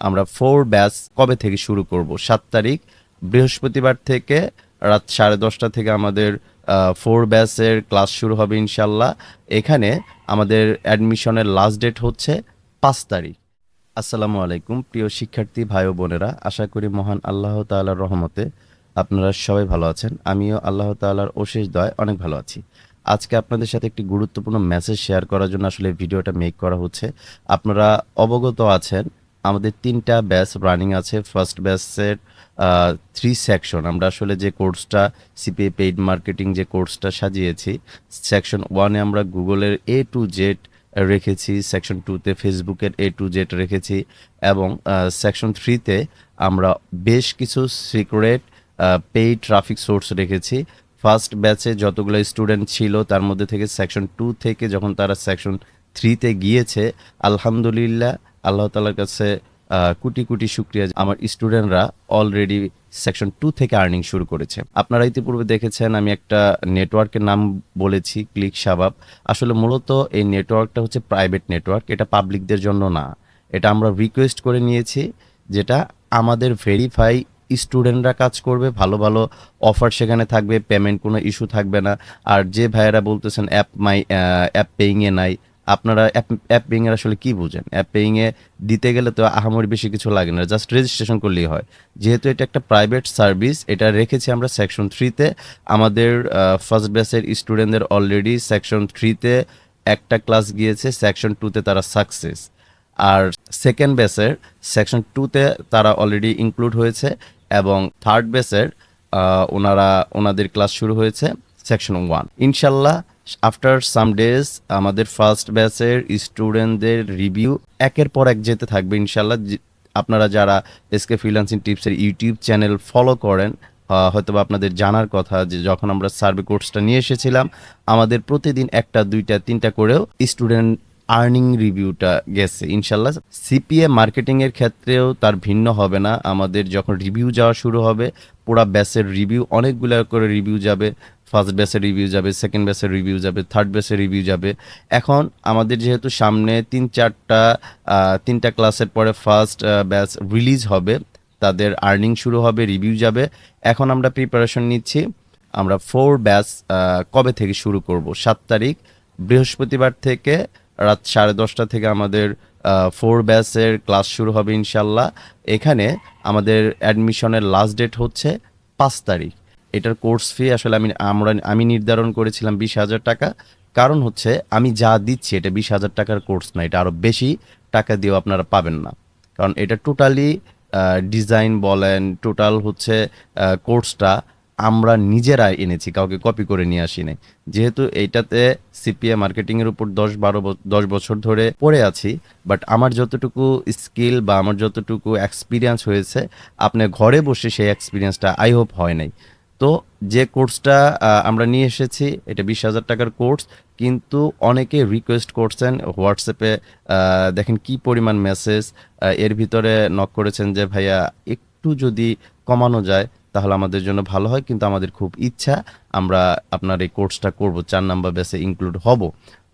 আমরা four batch কবে থেকে শুরু করব? সাত তারিখ, বৃহস্পতিবার থেকে রাত সাড়ে দশটা থেকে আমাদের ফোর ব্যাচের ক্লাস শুরু হবে ইনশাল্লাহ। এখানে আমাদের অ্যাডমিশনের লাস্ট ডেট হচ্ছে পাঁচ তারিখ। আসসালামু আলাইকুম, প্রিয় শিক্ষার্থী, ভাই ও বোনেরা। আশা করি মহান আল্লাহ তাআলার রহমতে আপনারা সবাই ভালো আছেন। আমিও আল্লাহ তাআলার অশেষ দয় অনেক ভালো আছি। আজকে আপনাদের সাথে একটি গুরুত্বপূর্ণ মেসেজ শেয়ার করার জন্য আসলে ভিডিওটা মেক করা হচ্ছে। আপনারা অবগত আছেন আমাদের তিনটা ব্যাচ রানিং আছে। ফার্স্ট ব্যাচের থ্রি সেকশন আমরা আসলে যে কোর্সটা সিপিএ পেইড মার্কেটিং যে কোর্সটা সাজিয়েছি সেকশন ওয়ানে আমরা গুগলের এ টু জেড রেখেছি সেকশন টুতে ফেসবুকের এ টু জেড রেখেছি এবং সেকশন থ্রিতে আমরা বেশ কিছু সিক্রেট পেইড ট্রাফিক সোর্স রেখেছি। ফার্স্ট ব্যাচে যতগুলো স্টুডেন্ট ছিল, তার মধ্যে থেকে সেকশন টু থেকে যখন তারা সেকশন থ্রিতে গিয়েছে, আলহামদুলিল্লাহ আল্লাহ তালার কাছে কোটি কোটি শুক্রিয়া আমার স্টুডেন্টরা অলরেডি সেকশন টু থেকে আর্নিং শুরু করেছে। আপনারা ইতিপূর্বে দেখেছেন, আমি একটা নেটওয়ার্কের নাম বলেছি, ক্লিক শাবাব আসলে মূলত এই নেটওয়ার্কটা হচ্ছে প্রাইভেট নেটওয়ার্ক এটা পাবলিকদের জন্য না। এটা আমরা রিকোয়েস্ট করে নিয়েছি, যেটা আমাদের ভেরিফাই স্টুডেন্টরা কাজ করবে, ভালো ভালো অফার সেখানে থাকবে পেমেন্ট কোনো ইস্যু থাকবে না। আর যে ভাইয়েরা বলতেছেন অ্যাপ মাই অ্যাপ পেইংয়ে নাই আপনারা অ্যাপ পেইংয়ের আসলে কি বুঝেন? অ্যাপ পেইংয়ে দিতে গেলে তো আহামরি বেশি কিছু লাগে না জাস্ট রেজিস্ট্রেশন করলেই হয়। যেহেতু এটা একটা প্রাইভেট সার্ভিস এটা রেখেছি আমরা সেকশন থ্রিতে আমাদের ফার্স্ট ব্যাচের স্টুডেন্টদের অলরেডি সেকশন থ্রিতে একটা ক্লাস গিয়েছে সেকশন টুতে তারা সাকসেস আর সেকেন্ড বেসের সেকশন টুতে তারা অলরেডি ইনক্লুড হয়েছে এবং থার্ড বেসের ওনারা, ওনাদের ক্লাস শুরু হয়েছে। সেকশন ওয়ান ইনশাল্লাহ আফটার সাম ডেজ আমাদের ফার্স্ট ব্যাচের স্টুডেন্টদের রিভিউ একের পর এক যেতে থাকবে ইনশাল্লাহ আপনারা যারা এসকে ফ্রিল্যান্সিং টিপসের ইউটিউব চ্যানেল ফলো করেন আহ, হয়তোবা আপনাদের জানার কথা যে যখন আমরা সার্ভে কোর্সটা নিয়ে এসেছিলাম আমাদের প্রতিদিন একটা দুইটা তিনটা করেও স্টুডেন্ট আর্নিং রিভিউটা গেছে ইনশাল্লাহ সিপিএ মার্কেটিংয়ের ক্ষেত্রেও তার ভিন্ন হবে না। আমাদের যখন রিভিউ যাওয়া শুরু হবে পুরা ব্যাচের রিভিউ অনেকগুলো করে রিভিউ যাবে। ফার্স্ট ব্যাচের রিভিউ যাবে সেকেন্ড ব্যাচের রিভিউ যাবে থার্ড ব্যাচের রিভিউ যাবে। এখন আমাদের যেহেতু সামনে তিন চারটা তিনটা ক্লাসের পরে ফার্স্ট ব্যাচ রিলিজ হবে, তাদের আর্নিং শুরু হবে রিভিউ যাবে। এখন আমরা প্রিপারেশন নিচ্ছি, আমরা ফোর ব্যাচ কবে থেকে শুরু করব? সাত তারিখ, বৃহস্পতিবার থেকে রাত সাড়ে দশটা থেকে আমাদের ফোর ব্যাচের ক্লাস শুরু হবে ইনশাল্লাহ। এখানে আমাদের অ্যাডমিশনের লাস্ট ডেট হচ্ছে পাঁচ তারিখ। এটার কোর্স ফি আসলে আমি, আমরা, আমি নির্ধারণ করেছিলাম বিশ হাজার টাকা। কারণ হচ্ছে, আমি যা দিচ্ছি, এটা বিশ হাজার টাকার কোর্স না, এটা আরও বেশি টাকা দিয়েও আপনারা পাবেন না। কারণ এটা টোটালি ডিজাইন বলেন টোটাল হচ্ছে কোর্সটা আমরা নিজেরাই এনেছি, কাউকে কপি করে নিয়ে আসি নাই যেহেতু এইটাতে সিপিএ মার্কেটিংয়ের উপর দশ বারো দশ বছর ধরে পড়ে আছি বাট আমার যতটুকু স্কিল বা আমার যতটুকু এক্সপিরিয়েন্স হয়েছে, আপনি ঘরে বসে সেই এক্সপিরিয়েন্সটা আই হোপ হয় নাই। তো যে কোর্সটা আমরা নিয়ে এসেছি, এটা বিশ হাজার টাকার কোর্স, কিন্তু অনেকে রিকোয়েস্ট করছেন হোয়াটসঅ্যাপে দেখেন কি পরিমাণ মেসেজ এর ভিতরে নক করেছেন যে, ভাইয়া, একটু যদি কমানো যায়, তাহলে আমাদের জন্য ভালো হয়, কিন্তু আমাদের খুব ইচ্ছা, আমরা আপনার এই কোর্সটা করব, চার নাম্বার বেসে ইনক্লুড হব।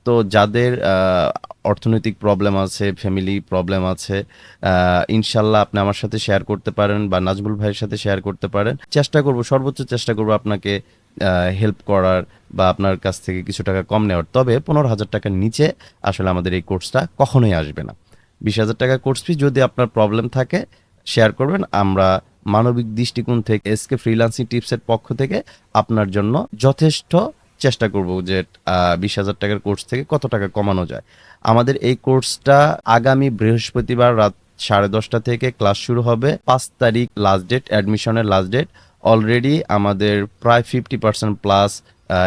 তো যাদের অর্থনৈতিক প্রবলেম আছে ফ্যামিলি প্রবলেম আছে ইনশাল্লাহ আপনি আমার সাথে শেয়ার করতে পারেন বা নাজমুল ভাইয়ের সাথে শেয়ার করতে পারেন। চেষ্টা করব, সর্বোচ্চ চেষ্টা করব আপনাকে হেল্প করার বা আপনার কাছ থেকে কিছু টাকা কম নেওয়ার। তবে পনেরো হাজার টাকার নিচে আসলে আমাদের এই কোর্সটা কখনোই আসবে না। বিশ হাজার টাকা কোর্স ফি যদি আপনার প্রবলেম থাকে শেয়ার করবেন। আমরা মানবিক দৃষ্টিকোণ থেকে এসকে ফ্রিল্যান্সিং টিপসের পক্ষ থেকে আপনার জন্য যথেষ্ট চেষ্টা করব যে বিশ হাজার টাকার কোর্স থেকে কত টাকা কমানো যায়। আমাদের এই কোর্সটা আগামী বৃহস্পতিবার রাত সাড়ে দশটা থেকে ক্লাস শুরু হবে। পাঁচ তারিখ লাস্ট ডেট অ্যাডমিশনের লাস্ট ডেট অলরেডি আমাদের প্রায় ফিফটি পার্সেন্ট প্লাস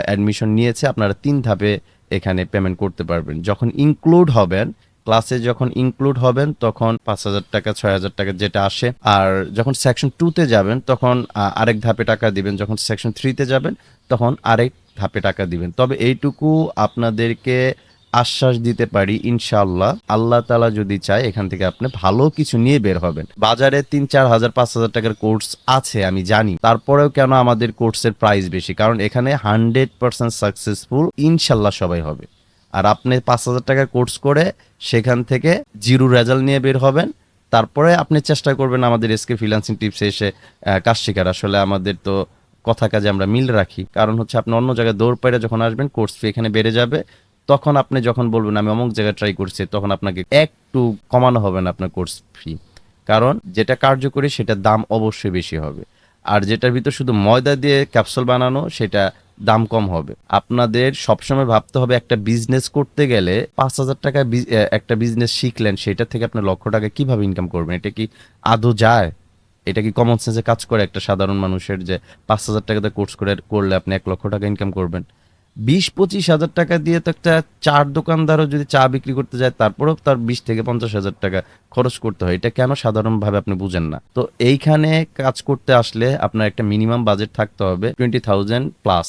অ্যাডমিশন নিয়েছে। আপনারা তিন ধাপে এখানে পেমেন্ট করতে পারবেন। যখন ইনক্লুড হবেন ক্লাসে যখন ইনক্লুড হবেন, তখন পাঁচ হাজার টাকা, ছয় হাজার টাকা যেটা আসে। আর যখন সেকশন টুতে যাবেন, তখন আরেক ধাপে টাকা দিবেন। যখন সেকশন থ্রিতে যাবেন, তখন আরেক ধাপে টাকা দিবেন। তবে এইটুকু আপনাদেরকে আশ্বাস দিতে পারি, ইনশাআল্লাহ। আল্লাহ তালা যদি চায়, এখান থেকে আপনি ভালো কিছু নিয়ে বের হবেন। বাজারে তিন চার হাজার, পাঁচ হাজার টাকার কোর্স আছে, আমি জানি। তারপরেও কেন আমাদের কোর্সের প্রাইস বেশি? কারণ এখানে হান্ড্রেড পার্সেন্ট সাকসেসফুল ইনশাল্লাহ সবাই হবে। আর আপনি পাঁচ হাজার টাকা কোর্স করে সেখান থেকে জিরো রেজাল্ট নিয়ে বের হবেন। তারপরে আপনি চেষ্টা করবেন আমাদের এসকে ফ্রিল্যান্সিং টিপসে এসে কাজ শেখার। আসলে আমাদের তো কথা কাজে আমরা মিল রাখি। কারণ হচ্ছে আপনি অন্য জায়গায় দৌড় পেরে যখন আসবেন কোর্স ফি এখানে বেড়ে যাবে। তখন আপনি যখন বলবেন, আমি অমুক জায়গায় ট্রাই করছি, তখন আপনাকে একটু কমানো হবে না আপনার কোর্স ফি কারণ যেটা কার্যকরী, সেটার দাম অবশ্যই বেশি হবে। আর যেটার ভিতর শুধু ময়দা দিয়ে ক্যাপসুল বানানো, সেটা দাম কম হবে। আপনাদের সবসময় ভাবতে হবে, একটা বিজনেস করতে গেলে পাঁচ হাজার টাকা একটা বিজনেস শিখলেন, সেটা থেকে আপনি লক্ষ টাকা কীভাবে ইনকাম করবেন? এটা কি আদৌ যায়? এটা কি কমন সেন্সে কাজ করে একটা সাধারণ মানুষের যে পাঁচ হাজার টাকাতে কোর্স করে, করলে আপনি এক লক্ষ টাকা ইনকাম করবেন? বিশ, পঁচিশ হাজার টাকা দিয়ে তো একটা চার দোকানদারও যদি চা বিক্রি করতে যায়, তারপরেও তার বিশ থেকে পঞ্চাশ হাজার টাকা খরচ করতে হয়। এটা কেন সাধারণভাবে আপনি বুঝেন না? তো এইখানে কাজ করতে আসলে আপনার একটা মিনিমাম বাজেট থাকতে হবে টোয়েন্টি থাউজেন্ড প্লাস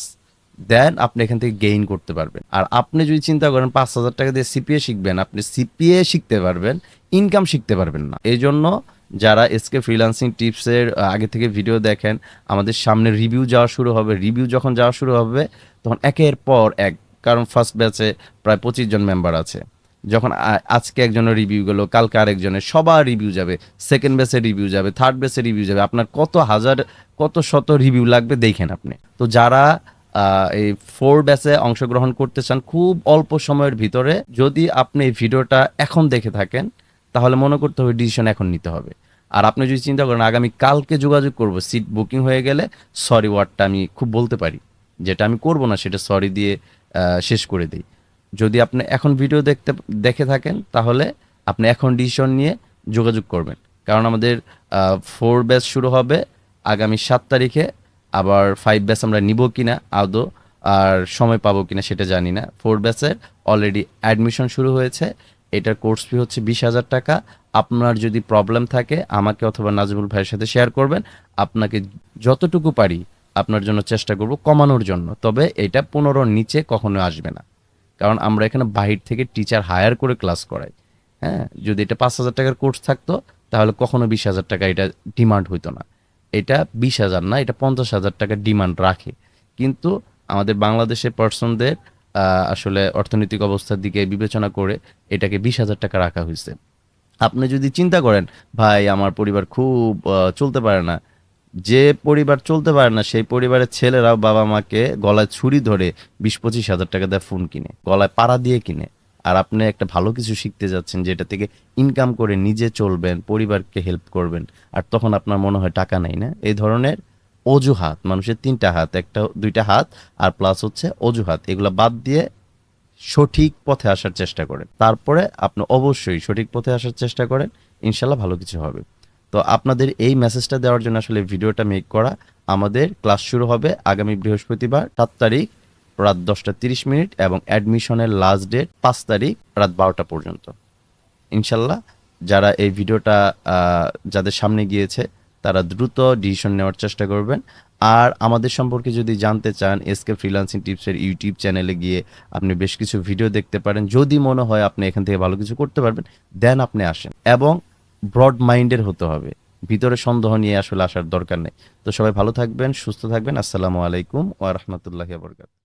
দেন আপনি এখান থেকে গেইন করতে পারবেন। আর আপনি যদি চিন্তা করেন পাঁচ হাজার টাকা দিয়ে সিপিএ শিখবেন, আপনি সিপিএ শিখতে পারবেন ইনকাম শিখতে পারবেন না। এই জন্য যারা এসকে ফ্রিল্যান্সিং টিপসের আগে থেকে ভিডিও দেখেন, আমাদের সামনে রিভিউ যাওয়া শুরু হবে। রিভিউ যখন যাওয়া শুরু হবে, তখন একের পর এক, কারণ ফার্স্ট ব্যাচে প্রায় পঁচিশ জন মেম্বার আছে। যখন আজকে একজনের রিভিউ গেলো, কালকে আরেকজনের, সবার রিভিউ যাবে। সেকেন্ড বেসের রিভিউ যাবে থার্ড বেসের রিভিউ যাবে। আপনার কত হাজার, কত শত রিভিউ লাগবে দেখেন আপনি। তো যারা এই ফোর ব্যাচে অংশগ্রহণ করতে চান, খুব অল্প সময়ের ভিতরে যদি আপনি এই ভিডিওটা এখন দেখে থাকেন তাহলে মনে করতে হবে ডিসিশন এখন নিতে হবে। আর আপনি যদি চিন্তা করেন, আগামী কালকে যোগাযোগ করব সিট বুকিং হয়ে গেলে সরি ওয়ার্ডটা আমি খুব বলতে পারি। যেটা আমি করব না, সেটা সরি দিয়ে শেষ করে দিই। যদি আপনি এখন ভিডিও দেখতে, দেখে থাকেন, তাহলে আপনি এখন ডিসিশন নিয়ে যোগাযোগ করবেন। কারণ আমাদের ফোর ব্যাচ শুরু হবে আগামী সাত তারিখে। আবার ফাইভ ব্যাচ আমরা নিব কিনা, আদৌ, আর সময় পাবো কিনা সেটা জানি না। ফোর ব্যাচের অলরেডি অ্যাডমিশন শুরু হয়েছে। এটার কোর্স ফি হচ্ছে বিশ হাজার টাকা। আপনার যদি প্রবলেম থাকে, আমাকে অথবা নাজমুল ভাইয়ের সাথে শেয়ার করবেন। আপনাকে যতটুকু পারি আপনার জন্য চেষ্টা করব কমানোর জন্য। তবে এটা পনেরোর নিচে কখনো আসবে না। কারণ আমরা এখানে বাহির থেকে টিচার হায়ার করে ক্লাস করাই। হ্যাঁ যদি এটা পাঁচ হাজার টাকার কোর্স থাকতো, তাহলে কখনো বিশ হাজার টাকা এটা ডিমান্ড হইতো না। এটা বিশ হাজার না, এটা পঞ্চাশ হাজার টাকা ডিমান্ড রাখে। কিন্তু আমাদের বাংলাদেশের পার্সনদের আসলে অর্থনৈতিক অবস্থার দিকে বিবেচনা করে এটাকে বিশ হাজার টাকা রাখা হয়েছে। আপনি যদি চিন্তা করেন, ভাই, আমার পরিবার খুব চলতে পারে না। যে পরিবার চলতে পারে না, সেই পরিবারের ছেলেরাও বাবা মাকে গলায় ছুরি ধরে বিশ পঁচিশ হাজার টাকা দিয়ে ফোন কিনে, গলায় পাড়া দিয়ে কিনে। আর আপনি একটা ভালো কিছু শিখতে যাচ্ছেন যেটা থেকে ইনকাম করে নিজে চলবেন, পরিবারকে হেল্প করবেন। আর তখন আপনার মনে হয় টাকা নেই, না? এই ধরনের অজুহাত, মানুষের তিনটা হাত, একটা, দুইটা হাত, আর প্লাস হচ্ছে অজুহাত। এগুলো বাদ দিয়ে সঠিক পথে আসার চেষ্টা করেন। তারপরে আপনি অবশ্যই সঠিক পথে আসার চেষ্টা করেন, ইনশাল্লাহ ভালো কিছু হবে। তো আপনাদের এই মেসেজটা দেওয়ার জন্য আসলে ভিডিওটা মেক করা আমাদের ক্লাস শুরু হবে আগামী বৃহস্পতিবার, সাত তারিখ, রাত দশটা তিরিশ মিনিট এবং অ্যাডমিশনের লাস্ট ডেট পাঁচ তারিখ, রাত বারোটা পর্যন্ত। ইনশাল্লাহ যারা এই ভিডিওটা যাদের সামনে গিয়েছে তারা দ্রুত ডিসিশন নেওয়ার চেষ্টা করবেন। আর আমাদের সম্পর্কে যদি জানতে চান এসকে ফ্রিল্যান্সিং টিপসের ইউটিউব চ্যানেলে গিয়ে আপনি বেশ কিছু ভিডিও দেখতে পারেন। যদি মনে হয় আপনি এখান থেকে ভালো কিছু করতে পারবেন, দেন আপনি আসেন। এবং ব্রড মাইন্ডের হতে হবে। ভিতরে সন্দেহ নিয়ে আসলে আসার দরকার নেই। তো সবাই ভালো থাকবেন, সুস্থ থাকবেন। আসসালামু আলাইকুম ওয়া রাহমাতুল্লাহি ওয়া বারাকাতুহু।